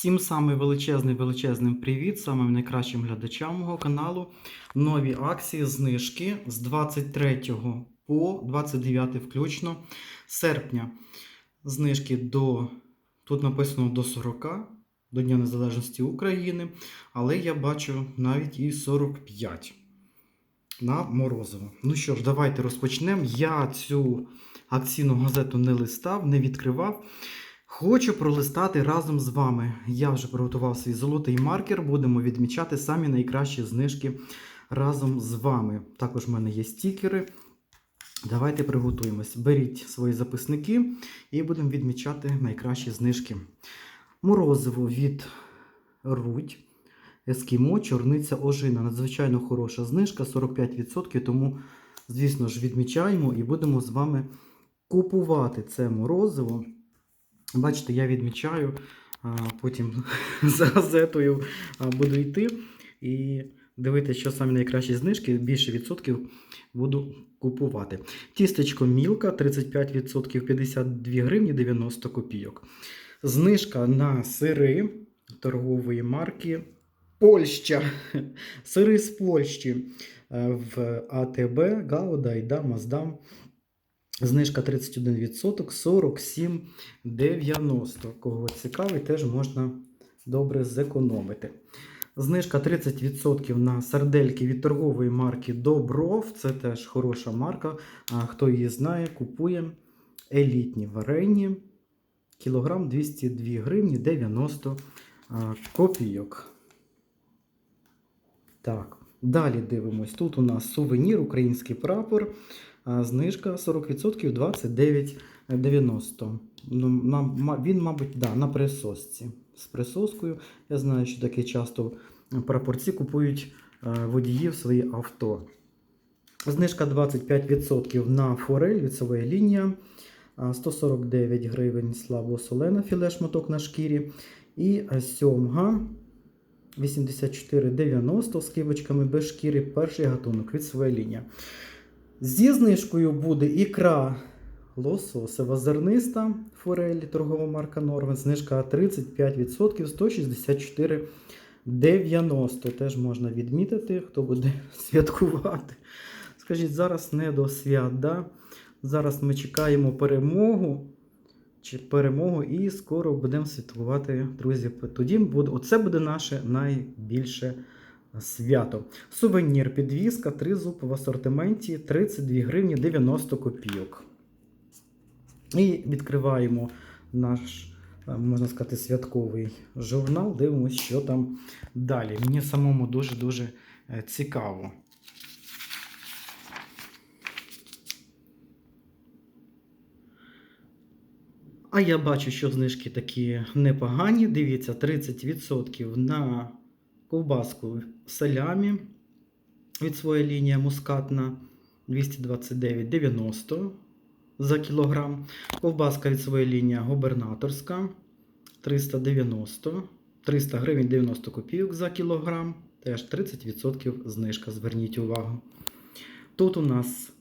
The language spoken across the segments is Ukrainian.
Всім самий величезний величезний привіт, самим найкращим глядачам мого каналу. Нові акції, знижки з 23 по 29 включно серпня. Знижки до тут написано до 40 до Дня Незалежності України, але я бачу навіть і 45 на морозиво. Ну що ж, давайте розпочнемо. Я цю акційну газету не листав, не відкривав. Хочу пролистати разом з вами. Я вже приготував свій золотий маркер. Будемо відмічати самі найкращі знижки разом з вами. Також в мене є стікери. Давайте приготуємось. Беріть свої записники і будемо відмічати найкращі знижки. Морозиво від Рудь. Ескімо, чорниця ожина. Надзвичайно хороша знижка, 45%. Тому, звісно ж, відмічаємо і будемо з вами купувати це морозиво. Бачите, я відмічаю, потім за газетою буду йти і дивитися, що самі найкращі знижки, більше відсотків буду купувати. Тістечко Мілка 35%, 52 гривні 90 копійок. Знижка на сири торгової марки Польща. Сири з Польщі е, в АТБ, Гауда, Айда, Маздам. Знижка 31%, 47,90. Кого цікавий, теж можна добре зекономити. Знижка 30% на сардельки від торгової марки Добров. Це теж хороша марка. Хто її знає, купує елітні варені. Кілограм 202 гривні 90 копійок. Так, далі дивимось. Тут у нас сувенір, український прапор. Знижка 40% 29,90. Ну, Він, мабуть, да, на присосці. З присоскою. Я знаю, що таке часто прапорці купують е, водії в свої авто. Знижка 25% на форель віцевої лінія. 149 гривень слабосолена філе шматок на шкірі. І сьомга 84,90 з кивочками без шкіри. Перший гатунок від своєї лінії. Зі знижкою буде ікра лососева зерниста форель, торгова марка Норвен. Знижка 35%, 164,90. Теж можна відмітити, хто буде святкувати. Скажіть, зараз не до свят, да? Зараз ми чекаємо перемогу. Чи перемогу і скоро будемо святкувати, друзі. Тоді буде, оце буде наше найбільше свято. Сувенір підвізка, три зуб в асортименті 32 гривні 90 копійок. І відкриваємо наш, е, можна сказати, святковий журнал. Дивимося, що там далі. Мені самому дуже-дуже е, цікаво. А я бачу, що знижки такі непогані. Дивіться, 30% на ковбаску салямі від своєї лінії мускатна 229,90 за кілограм. Ковбаска від своєї лінії губернаторська 390 300 гривень 90 копійок за кілограм. Теж 30% знижка, зверніть увагу. Тут у нас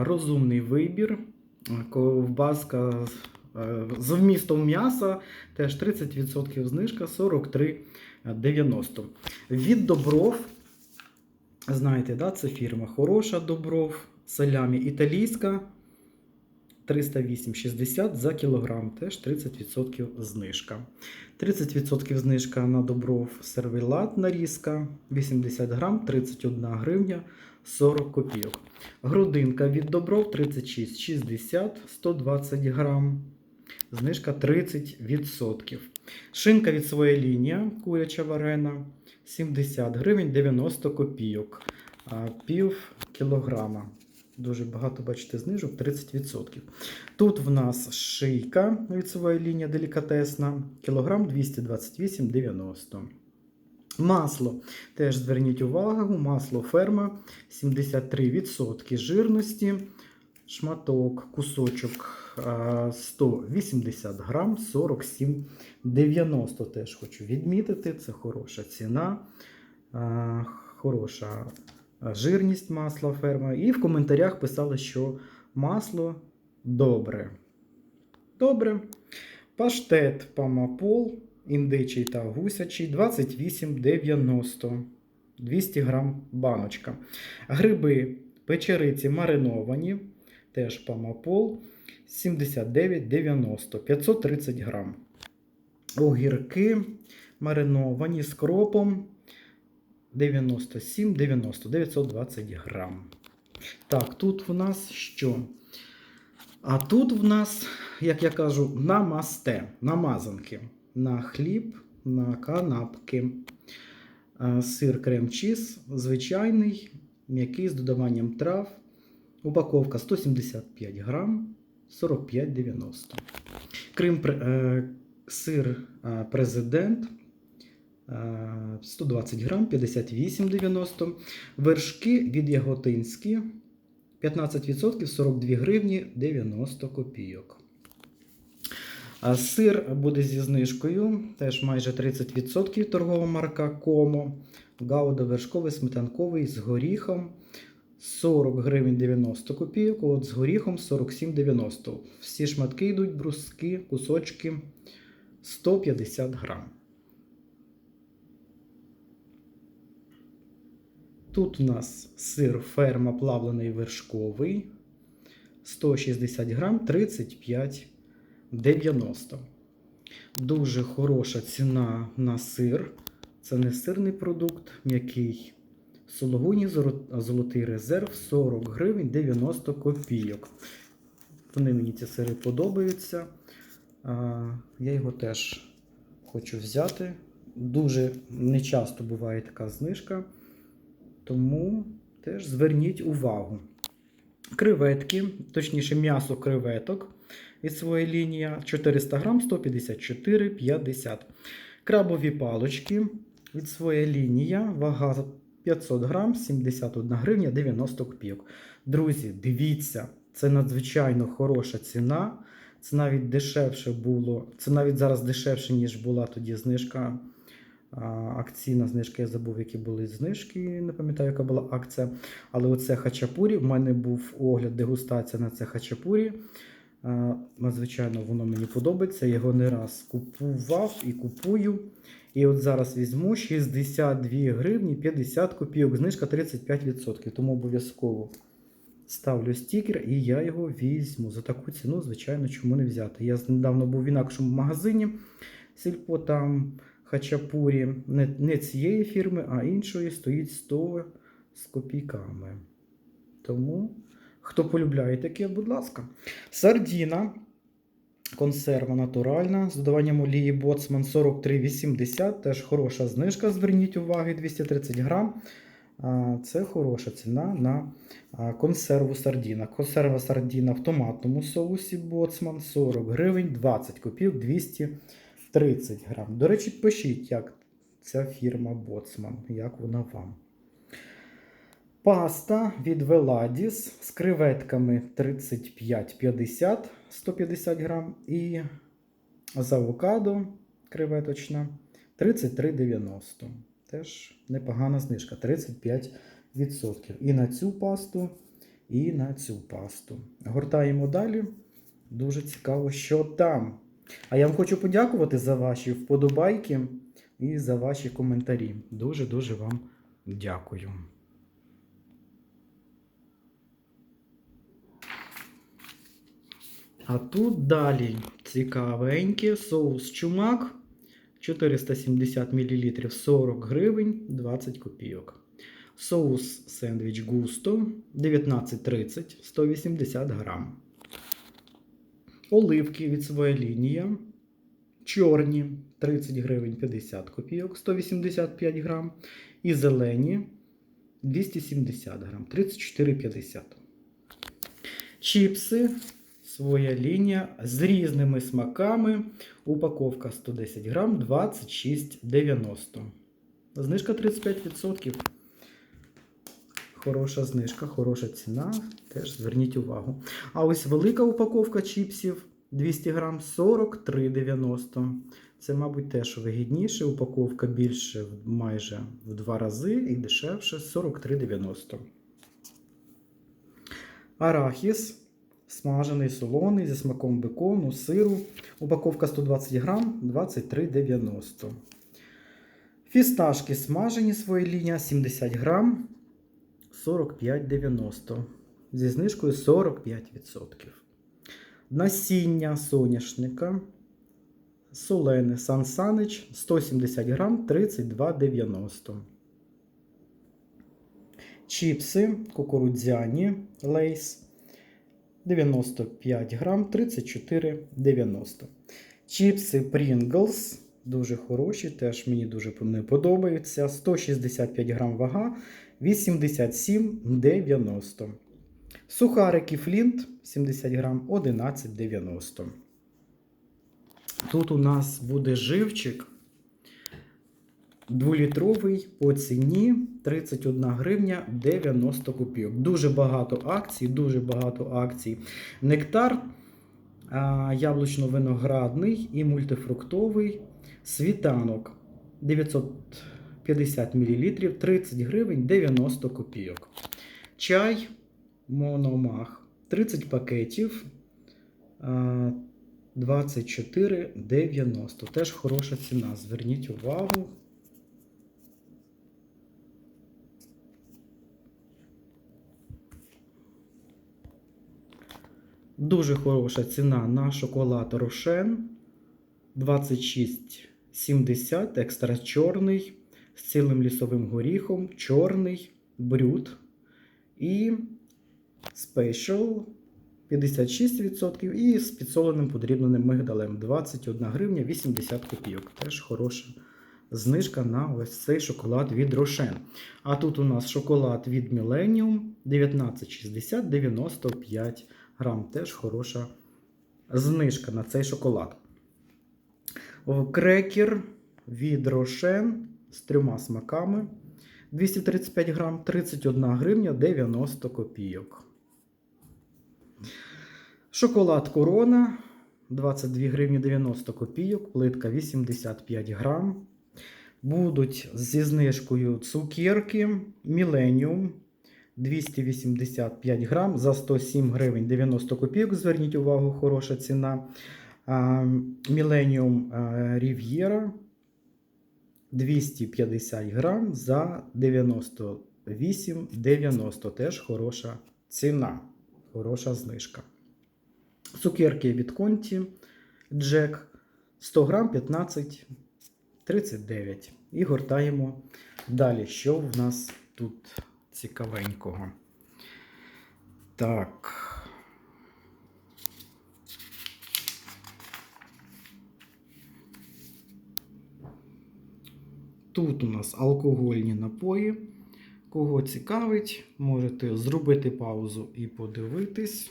розумний вибір. Ковбаска з вмістом м'яса теж 30% знижка 43,90. Від Добров, знаєте, да, це фірма хороша Добров, салямі італійська 308,60 за кілограм, теж 30% знижка. 30% знижка на Добров сервелат нарізка 80 грам, 31 гривня 40 копійок. Грудинка від Добров 36,60 120 грам. Знижка 30%. Шинка від своєї лінії, куряча варена 70 гривень 90 копійок. Пів кілограма. Дуже багато, бачите, знижок 30%. Тут в нас шийка від своєї лінії делікатесна, кілограм 228,90. Масло. Теж зверніть увагу, масло ферма 73% жирності. Шматок, кусочок 180 грам 47,90. Теж хочу відмітити. Це хороша ціна, хороша жирність масла ферма. І в коментарях писали, що масло добре. Добре. Паштет Памапол індичий та гусячий 28,90 200 грам баночка. Гриби печериці мариновані, теж памапол 79,90 530 грам. Огірки мариновані з кропом 97,90 920 грам. Так, тут в нас що? А тут в нас, як я кажу, намасте, намазанки на хліб, на канапки. Сир крем-чіз, звичайний, м'який з додаванням трав. Упаковка 175 грам, 45,90. Крим, е, сир е, президент е, 120 грам, 58,90. Вершки від Яготинські 15% 42 гривні 90 копійок. Сир буде зі знижкою, теж майже 30% торгова марка Комо. Гауда вершковий сметанковий з горіхом 40 гривень 90 копійок, от з горіхом 47,90. Всі шматки йдуть, бруски, кусочки 150 грам. Тут у нас сир ферма плавлений вершковий 160 грам 35,90. Дуже хороша ціна на сир. Це не сирний продукт, м'який. Сологуні золотий резерв 40 гривень 90 копійок. Вони мені ці сири подобаються. Я його теж хочу взяти. Дуже нечасто буває така знижка. Тому теж зверніть увагу. Креветки, точніше, м'ясо креветок від своєї лінії 400 грам 154,50. Крабові палочки від своєї лінії, вага 500 грам 71 гривня 90 копійок. Друзі, дивіться, це надзвичайно хороша ціна. Це навіть дешевше було. Це навіть зараз дешевше, ніж була тоді знижка. Акційна знижка, я забув, які були знижки, не пам'ятаю, яка була акція. Але оце хачапурі. В мене був огляд, дегустація на це хачапурі. А, Надзвичайно воно мені подобається. Я його не раз купував і купую. І от зараз візьму 62 гривні 50 копійок, знижка 35%. Тому обов'язково ставлю стікер і я його візьму. За таку ціну, звичайно, чому не взяти. Я недавно був в інакшому магазині Сільпо там хачапурі. Не, не цієї фірми, а іншої стоїть 100 з копійками. Тому, хто полюбляє таке, будь ласка. Сардіна. Консерва натуральна з додаванням олії Боцман 43,80. Теж хороша знижка. Зверніть увагу, 230 грам. Це хороша ціна на консерву сардіна. Консерва сардіна в томатному соусі Боцман 40 гривень, 20 копійок, 230 грам. До речі, пишіть, як ця фірма Боцман, як вона вам. Паста від Веладіс з креветками 35,50 150 грам. І з авокадо креветочна 33,90. Теж непогана знижка 35%. І на цю пасту, і на цю пасту. Гортаємо далі. Дуже цікаво, що там. А я вам хочу подякувати за ваші вподобайки і за ваші коментарі. Дуже-дуже вам дякую. А тут далі цікавеньке соус чумак 470 мл 40 гривень 20 копійок. Соус сендвіч густо 19,30 180 грам. Оливки від своєї лінії. Чорні 30 гривень 50 копійок 185 грам. І зелені 270 грам 34,50. Чіпси своя лінія з різними смаками. Упаковка 110 грам 26,90. Знижка 35%. Хороша знижка, хороша ціна. Теж зверніть увагу. А ось велика упаковка чіпсів 200 грам 43,90. Це, мабуть, теж вигідніше. Упаковка більше майже в два рази і дешевше 43,90. Арахіс смажений, солоний зі смаком бекону, сиру. Упаковка 120 грам 23,90. Фісташки смажені своя лінія 70 грам 45,90. Зі знижкою 45%. Насіння соняшника. Солене Сан Санич 170 грам 32,90. Чіпси кукурудзяні лейс 95 грам 34,90. Чіпси Pringles дуже хороші, теж мені дуже не подобаються. 165 грам вага 87,90. Сухарики Флінт 70 грам 11,90. Тут у нас буде живчик Дволітровий по ціні 31 гривня 90 копійок. Дуже багато акцій, дуже багато акцій. Нектар яблучно-виноградний і мультифруктовий світанок 950 мл 30 гривень 90 копійок. Чай Мономах 30 пакетів. а, 24,90. Теж хороша ціна. Зверніть увагу. Дуже хороша ціна на шоколад Рошен 26,70 екстра чорний з цілим лісовим горіхом, чорний брют і спешл 56% і з підсоленим подрібненим мигдалем 21 гривня 80 копійок. Теж хороша знижка на ось цей шоколад від Рошен. А тут у нас шоколад від Millennium 19,60 95 грам. Теж хороша знижка на цей шоколад. Крекер від Рошен з трьома смаками 235 грам 31 гривня 90 копійок. Шоколад Корона 22 гривні 90 копійок, плитка 85 грам. Будуть зі знижкою цукерки Millennium 285 грам за 107 гривень 90 копійок. Зверніть увагу, хороша ціна. А, Millennium а, Riviera 250 грам за 98,90. Теж хороша ціна, хороша знижка. Цукерки від Конті Джек 100 грам 15,39. І гортаємо далі. Що в нас тут цікавенького? Так. Тут у нас алкогольні напої. Кого цікавить, можете зробити паузу і подивитись.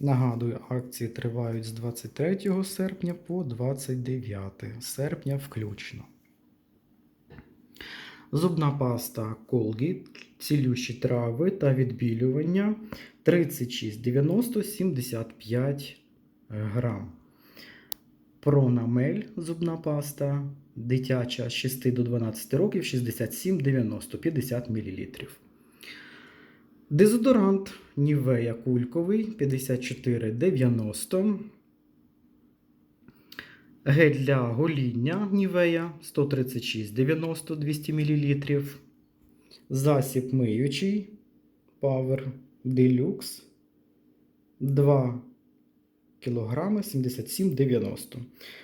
Нагадую, акції тривають з 23 серпня по 29 серпня включно. Зубна паста Colgate, цілющі трави та відбілювання 36,90 75 грам. Пронамель зубна паста дитяча з 6 до 12 років 67,90 50 мл. Дезодорант Нівея кульковий 54,90. Гель для гоління Нівея 136,90 200 мл. Засіб миючий Power Deluxe 2 кг 77,90.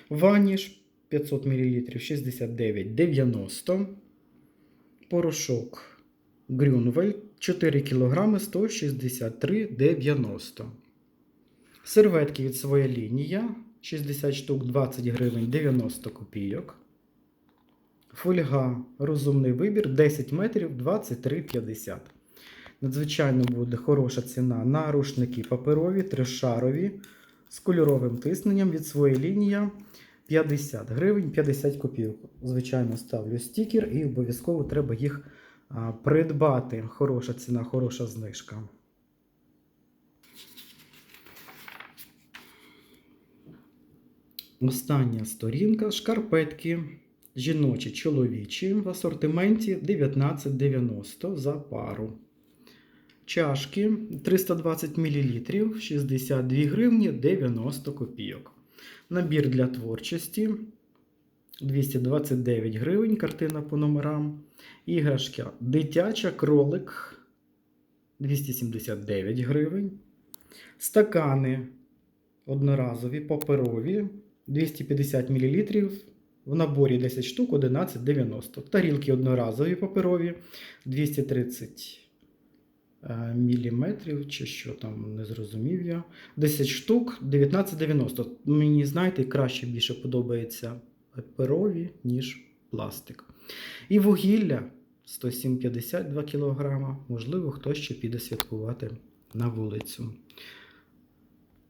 Ваніш 500 мл 69,90. Порошок Грюнвель 4 кг 163,90. Серветки від своя лінія 60 штук 20 гривень 90 копійок. Фольга розумний вибір 10 метрів 23,50. Надзвичайно буде хороша ціна на рушники паперові, тришарові з кольоровим тисненням від своєї лінія 50 гривень 50 копійок. Звичайно, ставлю стікер і обов'язково треба їх придбати. Хороша ціна, хороша знижка. Остання сторінка шкарпетки жіночі чоловічі в асортименті 19,90 за пару. чашки 320 мл, 62 гривні 90 копійок. Набір для творчості 229 гривень, картина по номерам. Іграшка дитяча кролик 279 гривень. Стакани одноразові паперові 250 мл. В наборі 10 штук 11,90. Тарілки одноразові паперові 230 міліметрів, чи що там не зрозумів я. 10 штук 19,90. Мені, знаєте, краще більше подобається паперові, ніж пластик. І вугілля 107,52 кг. Можливо, хтось ще піде святкувати на вулицю.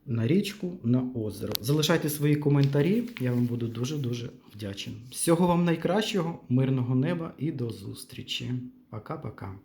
На річку, на озеро. Залишайте свої коментарі, я вам буду дуже-дуже вдячен. Всього вам найкращого, мирного неба і до зустрічі. Пока-пока.